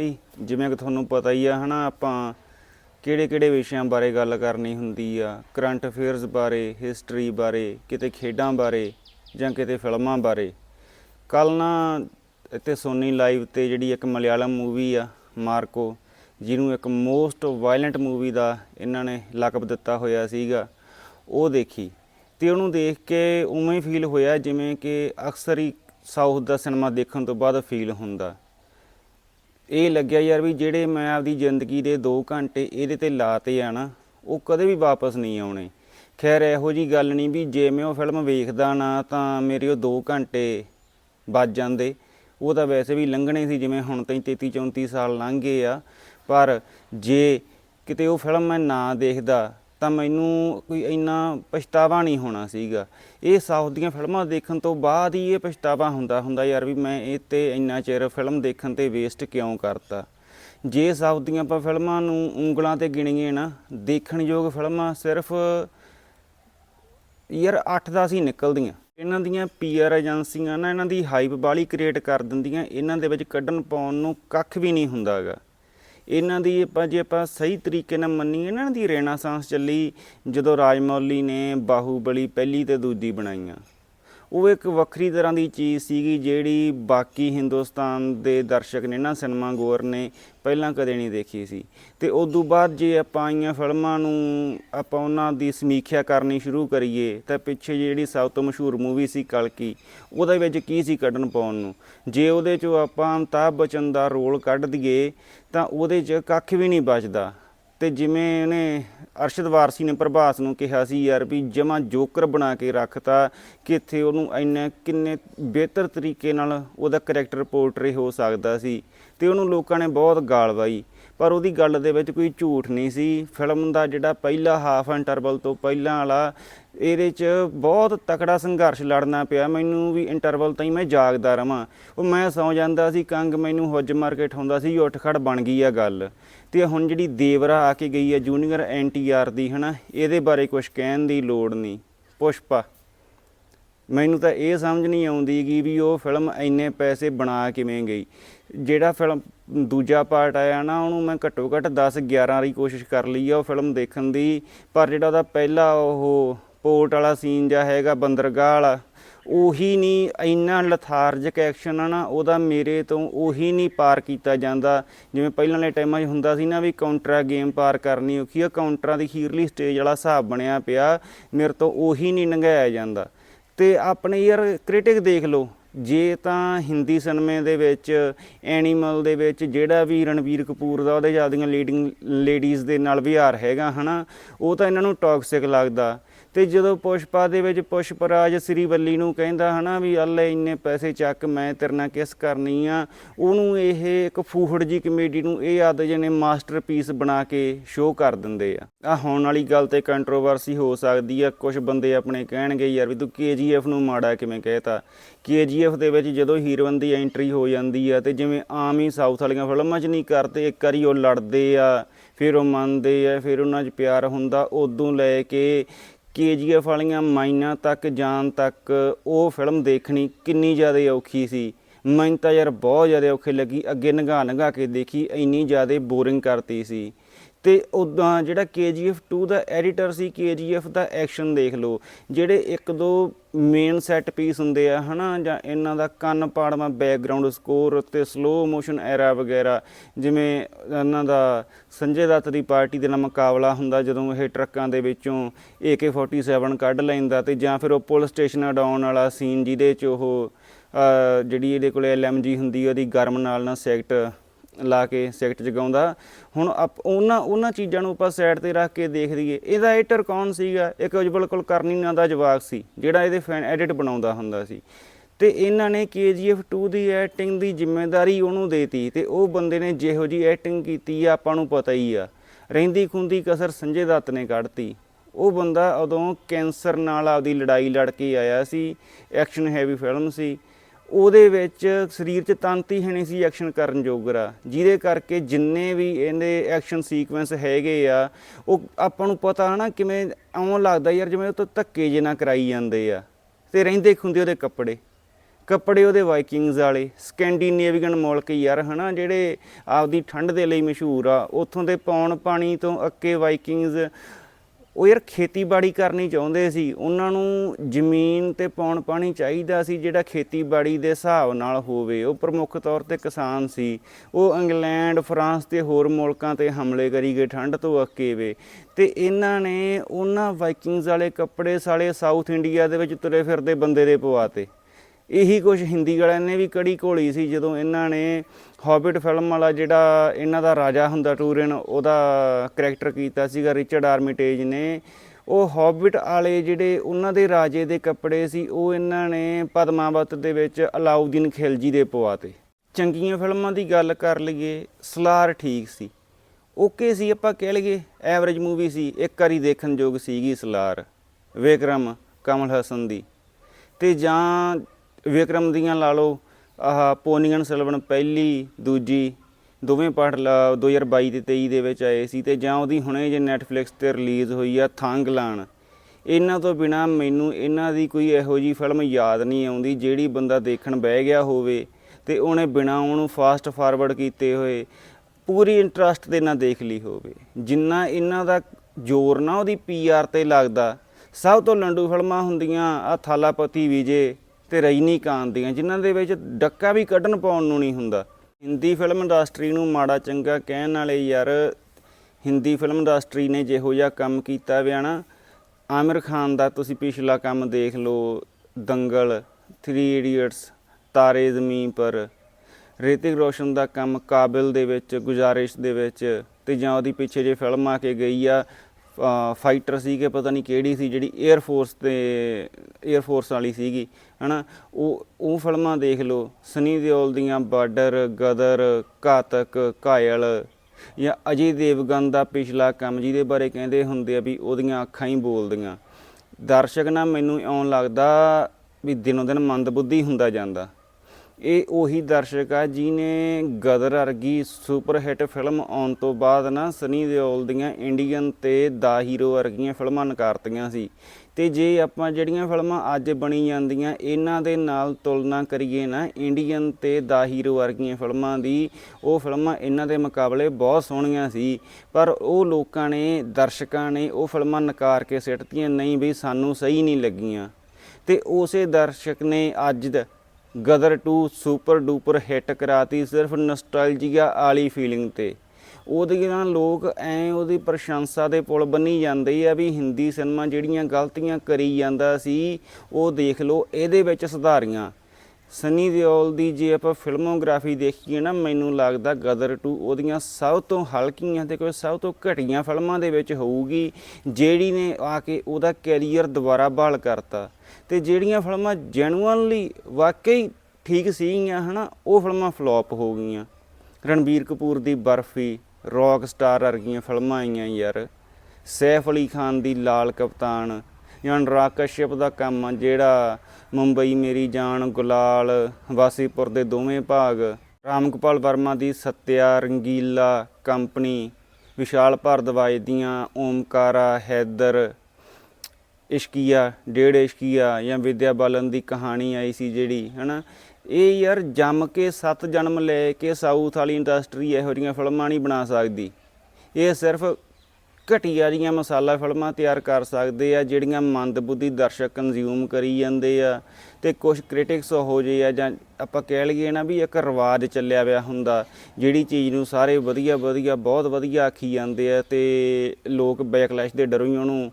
ਬਈ, ਜਿਵੇਂ ਕਿ ਤੁਹਾਨੂੰ ਪਤਾ ਹੀ ਆ, ਹਨਾ, ਆਪਾਂ ਕਿਹੜੇ ਕਿਹੜੇ ਵਿਸ਼ਿਆਂ ਬਾਰੇ ਗੱਲ ਕਰਨੀ ਹੁੰਦੀ ਆ? ਕਰੰਟ ਅਫੇਅਰਸ ਬਾਰੇ ਹਿਸਟਰੀ ਬਾਰੇ, ਕਿਤੇ ਖੇਡਾਂ ਬਾਰੇ, ਜਾਂ ਕਿਤੇ ਫਿਲਮਾਂ ਬਾਰੇ। ਕੱਲ ਨਾ ਇੱਥੇ ਸੋਨੀ ਲਾਈਵ ਤੇ ਜਿਹੜੀ ਇੱਕ ਮਲਿਆਲਮ ਮੂਵੀ ਆ, ਮਾਰਕੋ, ਜਿਹਨੂੰ ਇੱਕ ਮੋਸਟ ਵਾਇਲੈਂਟ ਮੂਵੀ ਦਾ ਇਹਨਾਂ ਨੇ ਲਕਬ ਦਿੱਤਾ ਹੋਇਆ ਸੀਗਾ, ਉਹ ਦੇਖੀ। ਤੇ ਉਹਨੂੰ ਦੇਖ ਕੇ ਉਵੇਂ ਫੀਲ ਹੋਇਆ ਜਿਵੇਂ ਕਿ ਅਕਸਰ ਹੀ ਸਾਊਥ ਦਾ ਸਿਨੇਮਾ ਦੇਖਣ ਤੋਂ ਬਾਅਦ ਫੀਲ ਹੁੰਦਾ। ਇਹ ਲੱਗਿਆ ਯਾਰ ਵੀ ਜਿਹੜੇ ਮੈਂ ਆਪਦੀ ਜ਼ਿੰਦਗੀ ਦੇ 2 ਘੰਟੇ ਇਹਦੇ ਤੇ ਲਾਤੇ ਆ ਨਾ, ਉਹ ਕਦੇ ਵੀ ਵਾਪਸ ਨਹੀਂ ਆਉਣੇ। ਖੈਰ, ਇਹੋ ਜੀ ਗੱਲ ਨਹੀਂ ਵੀ ਜੇ ਮੈਂ ਉਹ ਫਿਲਮ ਵੇਖਦਾ ਨਾ ਤਾਂ ਮੇਰੇ ਉਹ 2 ਘੰਟੇ ਵੱਜ ਜਾਂਦੇ। ਉਹ ਤਾਂ ਵੈਸੇ ਵੀ ਲੰਘਣੇ ਸੀ, ਜਿਵੇਂ ਹੁਣ ਤਾਈਂ 33 34 ਸਾਲ ਲੰਘ ਗਏ ਆ। ਪਰ ਜੇ ਕਿਤੇ ਉਹ ਫਿਲਮ ਮੈਂ ਨਾ ਦੇਖਦਾ ਤਾਂ ਮੈਨੂੰ ਕੋਈ ਇੰਨਾ ਪਛਤਾਵਾ ਨਹੀਂ ਹੋਣਾ ਸੀਗਾ। ਇਹ ਸਾਊਥ ਦੀਆਂ ਫਿਲਮਾਂ ਦੇਖਣ ਤੋਂ ਬਾਅਦ ਹੀ ਇਹ ਪਛਤਾਵਾ ਹੁੰਦਾ ਹੁੰਦਾ ਯਾਰ ਵੀ ਮੈਂ ਇਹ ਤੇ ਇੰਨਾ ਚਿਰ ਫਿਲਮ ਦੇਖਣ ਤੇ ਵੇਸਟ ਕਿਉਂ ਕਰਤਾ? ਜੇ ਸਾਊਥ ਦੀਆਂ ਆਪਾਂ ਫਿਲਮਾਂ ਨੂੰ ਉਂਗਲਾਂ ਤੇ ਗਿਣੀਏ ਨਾ, ਦੇਖਣਯੋਗ ਫਿਲਮਾਂ ਸਿਰਫ ਯਾਰ 8-10 ਹੀ ਨਿਕਲਦੀਆਂ। ਇਹਨਾਂ ਦੀਆਂ ਪੀਆਰ ਏਜੰਸੀਆਂ ਨਾ ਇਹਨਾਂ ਦੀ ਹਾਈਪ ਬਾਲੀ ਕ੍ਰੀਏਟ ਕਰ ਦਿੰਦੀਆਂ, ਇਹਨਾਂ ਦੇ ਵਿੱਚ ਕੱਢਣ ਪਾਉਣ ਨੂੰ ਕੱਖ ਵੀ ਨਹੀਂ ਹੁੰਦਾਗਾ। ਇਹਨਾਂ ਦੀ ਆਪਾਂ ਜੇ ਆਪਾਂ ਸਹੀ ਤਰੀਕੇ ਨਾਲ ਮੰਨੀਏ, ਇਹਨਾਂ ਦੀ ਰੇਨਾਸਾਂਸ ਚੱਲੀ ਜਦੋਂ ਰਾਜਮੌਲੀ ਨੇ ਬਾਹੂਬਲੀ ਪਹਿਲੀ ਤੇ ਦੂਜੀ ਬਣਾਈਆਂ। ਉਹ ਇੱਕ ਵੱਖਰੀ ਤਰ੍ਹਾਂ ਦੀ ਚੀਜ਼ ਸੀਗੀ ਜਿਹੜੀ ਬਾਕੀ ਹਿੰਦੁਸਤਾਨ ਦੇ ਦਰਸ਼ਕ ਨੇ ਨਾ, ਸਿਨੇਮਾ ਗੌਰ ਨੇ, ਪਹਿਲਾਂ ਕਦੇ ਨਹੀਂ ਦੇਖੀ ਸੀ। ਤੇ ਉਸ ਤੋਂ ਬਾਅਦ ਜੇ ਆਪਾਂ ਆਈਆਂ ਫਿਲਮਾਂ ਨੂੰ ਆਪਾਂ ਉਹਨਾਂ ਦੀ ਸਮੀਖਿਆ ਕਰਨੀ ਸ਼ੁਰੂ ਕਰੀਏ, ਤਾਂ ਪਿੱਛੇ ਜਿਹੜੀ ਸਭ ਤੋਂ ਮਸ਼ਹੂਰ ਮੂਵੀ ਸੀ ਕਲਕੀ, ਉਹਦੇ ਵਿੱਚ ਕੀ ਸੀ ਕੱਢਣ ਪਾਉਣ ਨੂੰ? ਜੇ ਉਹਦੇ ਚੋਂ ਆਪਾਂ ਅਮਿਤਾਭ ਬਚਨ ਦਾ ਰੋਲ ਕੱਢ ਦਈਏ, ਤਾਂ ਉਹਦੇ 'ਚ ਕੱਖ ਵੀ ਨਹੀਂ ਬਚਦਾ। ਤੇ ਜਿਵੇਂ ਉਹਨੇ ਅਰਸ਼ਦ ਵਾਰਸੀ ਨੇ ਪ੍ਰਭਾਸ ਨੂੰ ਕਿਹਾ ਸੀ ਯਾਰ ਵੀ ਜਮਾ ਜੋਕਰ ਬਣਾ ਕੇ ਰੱਖਤਾ ਕਿ ਇੱਥੇ ਉਹਨੂੰ ਇੰਨਾ ਕਿੰਨੇ ਬਿਹਤਰ ਤਰੀਕੇ ਨਾਲ ਉਹਦਾ ਕਰੈਕਟਰ ਪੋਰਟਰੇ ਹੋ ਸਕਦਾ ਸੀ। ਤੇ ਉਹਨੂੰ ਲੋਕਾਂ ਨੇ ਬਹੁਤ ਗਾਲ ਵਾਈ। ਪਰ ਉਹਦੀ ਗੱਲ ਦੇ ਵਿੱਚ ਕੋਈ ਝੂਠ ਨਹੀਂ ਸੀ। ਫਿਲਮ ਦਾ ਜਿਹੜਾ ਪਹਿਲਾ ਹਾਫ ਇੰਟਰਵਲ ਤੋਂ ਪਹਿਲਾਂ ਵਾਲਾ, ਇਹਦੇ 'ਚ ਬਹੁਤ ਤਕੜਾ ਸੰਘਰਸ਼ ਲੜਨਾ ਪਿਆ। ਮੈਨੂੰ ਵੀ ਇੰਟਰਵਲ ਤਾਈਂ ਮੈਂ ਜਾਗਦਾ ਰਵਾਂ। ਉਹ ਮੈਂ ਸੌ ਜਾਂਦਾ ਸੀ, ਕੰਗ ਮੈਨੂੰ ਹੁੱਜ ਮਾਰ ਕੇ ਠਾਉਂਦਾ ਸੀ, ਉੱਠ ਖੜ ਬਣ ਗਈ ਆ ਗੱਲ। ਤੇ ਹੁਣ ਜਿਹੜੀ ਦੇਵਰਾ ਆ ਕੇ ਗਈ ਹੈ ਜੂਨੀਅਰ ਐਨਟੀਆਰ ਦੀ, ਹਨਾ, ਇਹਦੇ ਬਾਰੇ ਕੁਝ ਕਹਿਣ ਦੀ ਲੋੜ ਨਹੀਂ। ਪੁਸ਼ਪਾ। ਮੈਨੂੰ ਤਾਂ ਇਹ ਸਮਝ ਨਹੀਂ ਆਉਂਦੀ ਗੀ ਵੀ ਉਹ ਫਿਲਮ ਇੰਨੇ ਪੈਸੇ ਬਣਾ ਕਿਵੇਂ ਗਈ। ਜਿਹੜਾ ਫਿਲਮ ਦੂਜਾ ਪਾਰਟ ਆਇਆ ਨਾ, ਉਹਨੂੰ ਮੈਂ ਘੱਟੋ ਘੱਟ 10 11 ਵਾਰੀ ਕੋਸ਼ਿਸ਼ ਕਰ ਲਈ ਆ ਉਹ ਫਿਲਮ ਦੇਖਣ ਦੀ। ਪਰ ਜਿਹੜਾ ਉਹਦਾ ਪਹਿਲਾ ਉਹ ਪੋਰਟ ਵਾਲਾ ਸੀਨ ਜਿਹਾ ਹੈਗਾ, ਬੰਦਰਗਾਹ ਵਾਲਾ, ਉਹੀ ਨਹੀਂ, ਇੰਨਾ ਲਥਾਰਜਿਕ ਐਕਸ਼ਨ ਆ ਨਾ, ਉਹਦਾ ਮੇਰੇ ਤੋਂ ਉਹੀ ਨਹੀਂ ਪਾਰ ਕੀਤਾ ਜਾਂਦਾ। ਜਿਵੇਂ ਪਹਿਲਾਂ ਵਾਲੇ ਟਾਈਮਾਂ 'ਚ ਹੁੰਦਾ ਸੀ ਨਾ ਵੀ ਕਾਊਂਟਰਾ ਗੇਮ ਪਾਰ ਕਰਨੀ ਔਖੀ ਆ, ਕਾਊਂਟਰਾਂ ਦੀ ਖੀਰਲੀ ਸਟੇਜ ਵਾਲਾ ਹਿਸਾਬ ਬਣਿਆ ਪਿਆ, ਮੇਰੇ ਤੋਂ ਉਹੀ ਨਹੀਂ ਲੰਘਾਇਆ ਜਾਂਦਾ। ਤੇ ਆਪਣੇ ਯਾਰ ਕ੍ਰਿਟਿਕ ਦੇਖ ਲਓ ਜੇ ਤਾਂ ਹਿੰਦੀ ਸਿਨੇਮੇ ਦੇ ਵਿੱਚ, ਐਨੀਮਲ ਦੇ ਵਿੱਚ ਜਿਹੜਾ ਵੀ ਰਣਵੀਰ ਕਪੂਰ ਦਾ, ਉਹਦੇ ਜਿਆਦੀਆਂ ਲੀਡਿੰਗ ਲੇਡੀਜ਼ ਦੇ ਨਾਲ ਵਿਹਾਰ ਹੈਗਾ, ਹਨਾ, ਉਹ ਤਾਂ ਇਹਨਾਂ ਨੂੰ ਟੌਕਸਿਕ ਲੱਗਦਾ। ਤੇ ਜਦੋਂ ਪੁਸ਼ਪਾ ਦੇ ਵਿੱਚ ਪੁਸ਼ਪਰਾਜ ਸ੍ਰੀਵੱਲੀ ਨੂੰ ਕਹਿੰਦਾ ਹਨਾ ਵੀ ਅੱਲੇ ਇੰਨੇ ਪੈਸੇ ਚੱਕ, ਮੈਂ ਤੇਰੇ ਨਾਲ ਕਿਸ ਕਰਨੀ ਆ। ਉਹਨੂੰ ਇਹ ਇੱਕ ਫੂਹੜ ਜੀ ਕਮੇਡੀ ਨੂੰ ਇਹ ਆਦ ਜਿਹਨੇ ਮਾਸਟਰਪੀਸ ਬਣਾ ਕੇ ਸ਼ੋਅ ਕਰ ਦਿੰਦੇ ਆ। ਆ ਹੋਣ ਵਾਲੀ ਗੱਲ ਤੇ ਕੰਟਰੋਵਰਸੀ ਹੋ ਸਕਦੀ ਆ। ਕੁਝ ਬੰਦੇ ਆਪਣੇ ਕਹਿਣਗੇ ਯਾਰ ਵੀ ਤੂੰ ਕੇਜੀਐਫ ਨੂੰ ਮਾੜਾ ਕਿਵੇਂ ਕਹਿਤਾ। ਕੇਜੀਐਫ ਦੇ ਵਿੱਚ ਜਦੋਂ ਹੀਰੋਇਨ ਦੀ ਐਂਟਰੀ ਹੋ ਜਾਂਦੀ ਆ ਤੇ ਜਿਵੇਂ ਆਮ ਹੀ ਸਾਊਥ ਵਾਲੀਆਂ ਫਿਲਮਾਂ 'ਚ ਨਹੀਂ ਕਰਦੇ, ਇੱਕ ਵਾਰੀ ਉਹ ਲੜਦੇ ਆ, ਫਿਰ ਉਹ ਮੰਨਦੇ ਆ, ਫਿਰ ਉਹਨਾਂ 'ਚ ਪਿਆਰ ਹੁੰਦਾ, ਉਦੋਂ ਲੈ ਕੇ ਕੇਜੀਐਫ ਵਾਲੀਆਂ ਮਾਈਨਾਂ ਤੱਕ ਜਾਣ ਤੱਕ ਉਹ ਫਿਲਮ ਦੇਖਣੀ ਕਿੰਨੀ ਜ਼ਿਆਦਾ ਔਖੀ ਸੀ। ਮੈਨੂੰ ਤਾਂ ਯਾਰ ਬਹੁਤ ਜ਼ਿਆਦਾ ਔਖੀ ਲੱਗੀ। ਅੱਗੇ ਨਗਾ ਨਗਾ ਕੇ ਦੇਖੀ, ਇੰਨੀ ਜ਼ਿਆਦਾ ਬੋਰਿੰਗ ਕਰਤੀ ਸੀ। ਤੇ ਉਦਾਂ ਜਿਹੜਾ KGF 2 ਦਾ ਐਡੀਟਰ ਸੀ KGF ਦਾ ਐਕਸ਼ਨ ਦੇਖ ਲਓ। ਜਿਹੜੇ ਇੱਕ ਦੋ ਮੇਨ ਸੈੱਟ ਪੀਸ ਹੁੰਦੇ ਆ, ਹਨਾ, ਜਾਂ ਇਹਨਾਂ ਦਾ ਕੰਨ ਪਾੜਵਾ ਬੈਕਗ੍ਰਾਉਂਡ ਸਕੋਰ ਤੇ ਸਲੋ ਮੋਸ਼ਨ ਐਰਾ ਵਗੈਰਾ, ਜਿਵੇਂ ਇਹਨਾਂ ਦਾ ਸੰਜੇ ਦੱਤ ਦੀ ਪਾਰਟੀ ਦੇ ਨਾਲ ਮੁਕਾਬਲਾ ਹੁੰਦਾ, ਜਦੋਂ ਇਹ ਟਰੱਕਾਂ ਦੇ ਵਿੱਚੋਂ AK47 ਕੱਢ ਲੈਂਦਾ ਤੇ ਜਾਂ ਫਿਰ ਉਹ ਪੁਲਿਸ ਸਟੇਸ਼ਨ ਅਡਾਉਣ ਵਾਲਾ ਸੀਨ ਜਿਹਦੇ 'ਚ ਉਹ ਜਿਹੜੀ ਇਹਦੇ ਕੋਲੇ LMG ਹੁੰਦੀ, ਉਹਦੀ ਗਰਮ ਨਾਲ ਨਾ ਸੈਕਟ ਲਾ ਕੇ ਸੈਕਟ ਜਗਾਉਂਦਾ। ਹੁਣ ਆਪ- ਉਹਨਾਂ ਉਹਨਾਂ ਚੀਜ਼ਾਂ ਨੂੰ ਆਪਾਂ ਸਾਈਡ ਤੇ ਰੱਖ ਕੇ ਦੇਖ ਲਈਏ। ਇਹਦਾ ਐਡੀਟਰ ਕੌਣ ਸੀਗਾ? ਇੱਕ ਉਜਵਲ ਕੁਲਕਰਨੀ ਨਾਂ ਦਾ ਜਵਾਕ ਸੀ, ਜਿਹੜਾ ਇਹਦੇ ਫੈਨ ਐਡਿਟ ਬਣਾਉਂਦਾ ਹੁੰਦਾ ਸੀ। ਤੇ ਇਹਨਾਂ ਨੇ KGF 2 ਦੀ ਐਕਟਿੰਗ ਦੀ ਜ਼ਿੰਮੇਵਾਰੀ ਉਹਨੂੰ ਦੇਤੀ ਤੇ ਉਹ ਬੰਦੇ ਨੇ ਜਿਹੋ ਜੀ ਐਕਟਿੰਗ ਕੀਤੀ ਆ, ਆਪਾਂ ਨੂੰ ਪਤਾ ਹੀ ਆ। ਰਹਿੰਦੀ ਖੁੰਦੀ ਕਸਰ ਸੰਜੇ ਦੱਤ ਨੇ ਕੱਢਤੀ। ਉਹ ਬੰਦਾ ਉਦੋਂ ਕੈਂਸਰ ਨਾਲ ਆਪਦੀ ਲੜਾਈ ਲੜ ਕੇ ਆਇਆ ਸੀ ਐਕਸ਼ਨ ਹੈਵੀ ਫਿਲਮ ਸੀ। ਉਹਦੇ ਵਿੱਚ ਸਰੀਰ 'ਚ ਤੰਤ ਹੀ ਹੈ ਨਹੀਂ ਸੀ ਐਕਸ਼ਨ ਕਰਨ ਯੋਗਰਾ। ਜਿਹਦੇ ਕਰਕੇ ਜਿੰਨੇ ਵੀ ਇਹਦੇ ਐਕਸ਼ਨ ਸੀਕੁਐਂਸ ਹੈਗੇ ਆ, ਉਹ ਆਪਾਂ ਨੂੰ ਪਤਾ ਨਾ ਕਿਵੇਂ ਇਉਂ ਲੱਗਦਾ ਯਾਰ ਜਿਵੇਂ ਉਹ ਤੋਂ ਧੱਕੇ ਜੇ ਨਾ ਕਰਾਈ ਜਾਂਦੇ ਆ। ਤੇ ਰਹਿੰਦੇ ਖੁੰਦੇ ਉਹਦੇ ਕੱਪੜੇ। ਕੱਪੜੇ ਉਹਦੇ ਵਾਈਕਿੰਗਸ ਵਾਲੇ ਸਕੈਂਡੀਨੇਵੀਅਨ ਮੁਲਕ ਯਾਰ, ਹਨਾ, ਜਿਹੜੇ ਆਪਦੀ ਠੰਡ ਦੇ ਲਈ ਮਸ਼ਹੂਰ ਆ। ਉੱਥੋਂ ਦੇ ਪੌਣ ਪਾਣੀ ਤੋਂ ਅੱਕੇ ਵਾਈਕਿੰਗਸ ਉਹ ਯਾਰ ਖੇਤੀਬਾੜੀ ਕਰਨੀ ਚਾਹੁੰਦੇ ਸੀ। ਉਹਨਾਂ ਨੂੰ ਜ਼ਮੀਨ ਤੇ ਪੌਣ ਪਾਣੀ ਚਾਹੀਦਾ ਸੀ ਜਿਹੜਾ ਖੇਤੀਬਾੜੀ ਦੇ ਹਿਸਾਬ ਨਾਲ ਹੋਵੇ। ਉਹ ਪ੍ਰਮੁੱਖ ਤੌਰ ਤੇ ਕਿਸਾਨ ਸੀ। ਉਹ ਇੰਗਲੈਂਡ, ਫਰਾਂਸ ਤੇ ਹੋਰ ਮੁਲਕਾਂ ਤੇ ਹਮਲੇ ਕਰੀ ਗਏ ਠੰਡ ਤੋਂ ਅੱਕੇ ਵੇ ਤੇ ਇਹਨਾਂ ਨੇ ਉਹਨਾਂ ਵਾਈਕਿੰਗਸ ਵਾਲੇ ਕੱਪੜੇ ਸਾਲੇ ਸਾਊਥ ਇੰਡੀਆ ਦੇ ਵਿੱਚ ਤੁਰੇ ਫਿਰਦੇ ਬੰਦੇ ਦੇ ਪਵਾਤੇ ਇਹੀ ਕੁਝ ਹਿੰਦੀ ਵਾਲਿਆਂ ਨੇ ਵੀ ਕੜੀ ਘੋਲੀ ਸੀ ਜਦੋਂ ਇਹਨਾਂ ਨੇ ਹੌਬਿਟ ਫਿਲਮ ਵਾਲਾ ਜਿਹੜਾ ਇਹਨਾਂ ਦਾ ਰਾਜਾ ਹੁੰਦਾ ਟੂਰਿਨ ਉਹਦਾ ਕਰੈਕਟਰ ਕੀਤਾ ਸੀਗਾ ਰਿਚਰਡ ਆਰਮਿਟੇਜ ਨੇ। ਉਹ ਹੌਬਿਟ ਵਾਲੇ ਜਿਹੜੇ ਉਹਨਾਂ ਦੇ ਰਾਜੇ ਦੇ ਕੱਪੜੇ ਸੀ, ਉਹ ਇਹਨਾਂ ਨੇ ਪਦਮਾਵਤ ਦੇ ਵਿੱਚ ਅਲਾਉਦੀਨ ਖਿਲਜੀ ਦੇ ਪਵਾਤੇ। ਚੰਗੀਆਂ ਫਿਲਮਾਂ ਦੀ ਗੱਲ ਕਰ ਲਈਏ, ਸਲਾਰ ਠੀਕ ਸੀ। ਓਕੇ ਸੀ ਆਪਾਂ ਕਹਿ ਲਈਏ ਐਵਰੇਜ ਮੂਵੀ ਸੀ, ਇੱਕ ਵਾਰੀ ਦੇਖਣ ਯੋਗ ਸੀਗੀ ਸਲਾਰ। ਵਿਕਰਮ, ਕਮਲ ਹਸਨ ਦੀ। ਤੇ ਜਾਂ ਵਿਕਰਮ ਦੀਆਂ ਲਾ ਲਓ, ਆਹ ਪੋਨੀਅਨ ਸਲਵਨ ਪਹਿਲੀ, ਦੂਜੀ, ਦੋਵੇਂ ਪਾਰਟ ਲ- 2022 ਤੇ 23 ਦੇ ਵਿੱਚ ਆਏ ਸੀ ਤੇ ਜਾਂ ਉਹਦੀ ਹੁਣੇ ਜੇ ਨੈਟਫਲਿਕਸ ਤੇ ਰਿਲੀਜ਼ ਹੋਈ ਆ ਥਾਂਗਲਾਨ ਇਹਨਾਂ ਤੋਂ ਬਿਨਾ ਮੈਨੂੰ ਇਹਨਾਂ ਦੀ ਕੋਈ ਇਹੋ ਜੀ ਫਿਲਮ ਯਾਦ ਨਹੀਂ ਆਉਂਦੀ ਜਿਹੜੀ ਬੰਦਾ ਦੇਖਣ ਬਹਿ ਗਿਆ ਹੋਵੇ ਤੇ ਉਹਨੇ ਬਿਨਾ ਉਹਨੂੰ ਫਾਸਟ ਫਾਰਵਰਡ ਕੀਤੇ ਹੋਏ ਪੂਰੀ ਇੰਟਰਸਟ ਦੇ ਨਾਲ ਦੇਖ ਲਈ ਹੋਵੇ। ਜਿੰਨਾ ਇਹਨਾਂ ਦਾ ਜ਼ੋਰ ਨਾ ਉਹਦੀ ਪੀਆਰ ਤੇ ਲੱਗਦਾ। ਸਭ ਤੋਂ ਲੰਡੂ ਫਿਲਮਾਂ ਹੁੰਦੀਆਂ ਆ ਥਾਲਾਪਤੀ ਵਿਜੇ ਤੇ ਰਜਨੀਕਾਂਤ ਦੀਆਂ, ਜਿਨ੍ਹਾਂ ਦੇ ਵਿੱਚ ਡੱਕਾ ਵੀ ਕੱਢਣ ਪਾਉਣ ਨੂੰ ਨਹੀਂ ਹੁੰਦਾ। ਹਿੰਦੀ ਫਿਲਮ ਇੰਡਸਟਰੀ ਨੂੰ ਮਾੜਾ ਚੰਗਾ ਕਹਿਣ ਵਾਲੇ ਯਾਰ ਹਿੰਦੀ ਫਿਲਮ ਇੰਡਸਟਰੀ ਨੇ ਜਿਹੋ ਜਿਹਾ ਕੰਮ ਕੀਤਾ ਵਿਆ ਨਾ ਆਮਿਰ ਖਾਨ ਦਾ ਤੁਸੀਂ ਪਿਛਲਾ ਕੰਮ ਦੇਖ ਲਓ, ਦੰਗਲ 3 ਇਡੀਅਟਸ ਤਾਰੇ ਜ਼ਮੀਨ ਪਰ। ਰਿਤਿਕ ਰੋਸ਼ਨ ਦਾ ਕੰਮ ਕਾਬਿਲ ਦੇ ਵਿੱਚ, ਗੁਜ਼ਾਰਿਸ਼ ਦੇ ਵਿੱਚ, ਤੇ ਜਾਂ ਉਹਦੀ ਪਿੱਛੇ ਜੇ ਫਿਲਮ ਆ ਕੇ ਗਈ ਆ ਫਾਈਟਰ ਸੀ ਕਿ ਪਤਾ ਨਹੀਂ ਕਿਹੜੀ ਸੀ, ਜਿਹੜੀ 에ਅਰ ਫੋਰਸ ਤੇ 에ਅਰ ਫੋਰਸ ਵਾਲੀ ਸੀਗੀ, ਹਨਾ? ਉਹ ਉਹ ਫਿਲਮਾਂ ਦੇਖ ਲਓ, ਸਨੀ ਦਿਓਲ ਦੀਆਂ ਬਾਰਡਰ, ਗਦਰ, ਘਾਤਕ, ਘਾਇਲ, ਜਾਂ ਅਜੇ ਦੇਵਗਨ ਦਾ ਪਿਛਲਾ ਕੰਮ ਜਿਹਦੇ ਬਾਰੇ ਕਹਿੰਦੇ ਹੁੰਦੇ ਆ ਵੀ ਉਹਦੀਆਂ ਅੱਖਾਂ ਹੀ ਬੋਲਦੀਆਂ। ਦਰਸ਼ਕ ਨਾ ਮੈਨੂੰ ਇਉਂ ਲੱਗਦਾ ਵੀ ਦਿਨੋਂ ਦਿਨ ਮੰਦਬੁੱਧੀ ਹੁੰਦਾ ਜਾਂਦਾ। ਇਹ ਉਹੀ ਦਰਸ਼ਕ ਆ ਜਿਨੇ ਗਦਰ ਵਰਗੀ ਸੁਪਰ ਹਿੱਟ ਫਿਲਮ ਆਉਣ ਤੋਂ ਬਾਅਦ ਨਾ ਸਨੀ ਦਿਓਲ ਦੀਆਂ ਇੰਡੀਅਨ ਤੇ ਦਾ ਹੀਰੋ ਵਰਗੀਆਂ ਫਿਲਮਾਂ ਨਕਾਰਤੀਆਂ ਸੀ। ਤੇ ਜੇ ਆਪਾਂ ਜਿਹੜੀਆਂ ਫਿਲਮਾਂ ਅੱਜ ਬਣੀ ਜਾਂਦੀਆਂ, ਇਹਨਾਂ ਦੇ ਨਾਲ ਤੁਲਨਾ ਕਰੀਏ ਨਾ ਇੰਡੀਅਨ ਤੇ ਦਾ ਹੀਰੋ ਵਰਗੀਆਂ ਫਿਲਮਾਂ ਦੀ, ਉਹ ਫਿਲਮਾਂ ਇਹਨਾਂ ਦੇ ਮੁਕਾਬਲੇ ਬਹੁਤ ਸੋਹਣੀਆਂ ਸੀ। ਪਰ ਉਹ ਲੋਕਾਂ ਨੇ, ਦਰਸ਼ਕਾਂ ਨੇ ਉਹ ਫਿਲਮਾਂ ਨਕਾਰ ਕੇ ਸਿੱਟਤੀਆਂ, ਨਹੀਂ ਵੀ ਸਾਨੂੰ ਸਹੀ ਨਹੀਂ ਲੱਗੀਆਂ। ਤੇ ਉਸੇ ਦਰਸ਼ਕ ਨੇ ਅੱਜ ਗਦਰ 2 ਸੁਪਰ ਡੂਪਰ ਹਿੱਟ ਕਰਾਤੀ ਸਿਰਫ ਨਸਟੈਲਜੀਆ ਵਾਲੀ ਫੀਲਿੰਗ ਤੇ। ਉਹਦੇ ਨਾਲ ਲੋਕ ਐ ਉਹਦੀ ਪ੍ਰਸ਼ੰਸਾ ਦੇ ਪੁਲ ਬੰਨੀ ਜਾਂਦੇ ਆ ਵੀ ਹਿੰਦੀ ਸਿਨੇਮਾ ਜਿਹੜੀਆਂ ਗਲਤੀਆਂ ਕਰੀ ਜਾਂਦਾ ਸੀ, ਉਹ ਦੇਖ ਲਓ, ਇਹਦੇ ਵਿੱਚ ਸੁਧਾਰੀਆਂ। ਸਨੀ ਦਿਓਲ ਦੀ ਜੇ ਆਪਾਂ ਫਿਲਮੋਗ੍ਰਾਫੀ ਦੇਖੀਏ ਨਾ, ਮੈਨੂੰ ਲੱਗਦਾ ਗਦਰ 2 ਉਹਦੀਆਂ ਸਭ ਤੋਂ ਹਲਕੀਆਂ ਤੇ ਕੋਈ ਸਭ ਤੋਂ ਘਟੀਆਂ ਫਿਲਮਾਂ ਦੇ ਵਿੱਚ ਹੋਊਗੀ, ਜਿਹੜੀ ਨੇ ਆ ਕੇ ਉਹਦਾ ਕੈਰੀਅਰ ਦੁਬਾਰਾ ਬਹਾਲ ਕਰਤਾ। ਤੇ ਜਿਹੜੀਆਂ ਫਿਲਮਾਂ ਜੈਨੂਅਨਲੀ ਵਾਕਈ ਠੀਕ ਸੀਗੀਆਂ, ਹਨਾ, ਉਹ ਫਿਲਮਾਂ ਫਲॉप ਹੋ ਗਈਆਂ। ਰਣਬੀਰ ਕਪੂਰ ਦੀ ਬਰਫੀ ਰੌਕ ਸਟਾਰ ਵਰਗੀਆਂ ਫਿਲਮਾਂ ਆਈਆਂ ਯਾਰ। ਸੈਫ ਅਲੀ ਖਾਨ ਦੀ ਲਾਲ ਕਪਤਾਨ ਜਾਂ ਅਨੁਰਾਗ ਕਸ਼ਯਪ ਦਾ ਕੰਮ ਆ, ਜਿਹੜਾ ਮੁੰਬਈ ਮੇਰੀ ਜਾਨ, ਗੁਲਾਲ, ਵਾਸੀਪੁਰ ਦੇ ਦੋਵੇਂ ਭਾਗ, ਰਾਮਗੋਪਾਲ ਵਰਮਾ ਦੀ ਸਤਿਆ, ਰੰਗੀਲਾ ਕੰਪਨੀ, ਵਿਸ਼ਾਲ ਭਾਰਦਵਾਜ ਦੀਆਂ ਓਮਕਾਰਾ, ਹੈਦਰ, ਇਸ਼ਕੀਆ, ਡੇਢ ਇਸ਼ਕੀਆ ਜਾਂ ਵਿਦਿਆ ਬਾਲਨ ਦੀ ਕਹਾਣੀ ਆਈ ਸੀ ਜਿਹੜੀ, ਹਨਾ? ਇਹ ਯਾਰ ਜੰਮ ਕੇ ਸੱਤ ਜਨਮ ਲੈ ਕੇ ਸਾਊਥ ਵਾਲੀ ਇੰਡਸਟਰੀ ਇਹੋ ਜਿਹੀਆਂ ਫਿਲਮਾਂ ਨਹੀਂ ਬਣਾ ਸਕਦੀ। ਇਹ ਸਿਰਫ ਘਟੀਆ ਜੀਆਂ ਮਸਾਲਾ ਫਿਲਮਾਂ ਤਿਆਰ ਕਰ ਸਕਦੇ ਆ, ਜਿਹੜੀਆਂ ਮੰਦਬੁੱਧੀ ਦਰਸ਼ਕ ਕੰਜ਼ਿਊਮ ਕਰੀ ਜਾਂਦੇ ਆ। ਤੇ ਕੁਝ ਕ੍ਰਿਟਿਕਸ ਹੋ ਜੇ ਆ, ਜਾਂ ਆਪਾਂ ਕਹਿ ਲਈਏ ਨਾ ਵੀ ਇੱਕ ਰਿਵਾਜ ਚੱਲਿਆ ਪਿਆ ਹੁੰਦਾ, ਜਿਹੜੀ ਚੀਜ਼ ਨੂੰ ਸਾਰੇ ਵਧੀਆ ਵਧੀਆ ਬਹੁਤ ਵਧੀਆ ਆਖੀ ਜਾਂਦੇ ਆ, ਤੇ ਲੋਕ ਬੈਕਲੈਸ਼ ਦੇ ਡਰੋਂ ਹੀ ਉਹਨੂੰ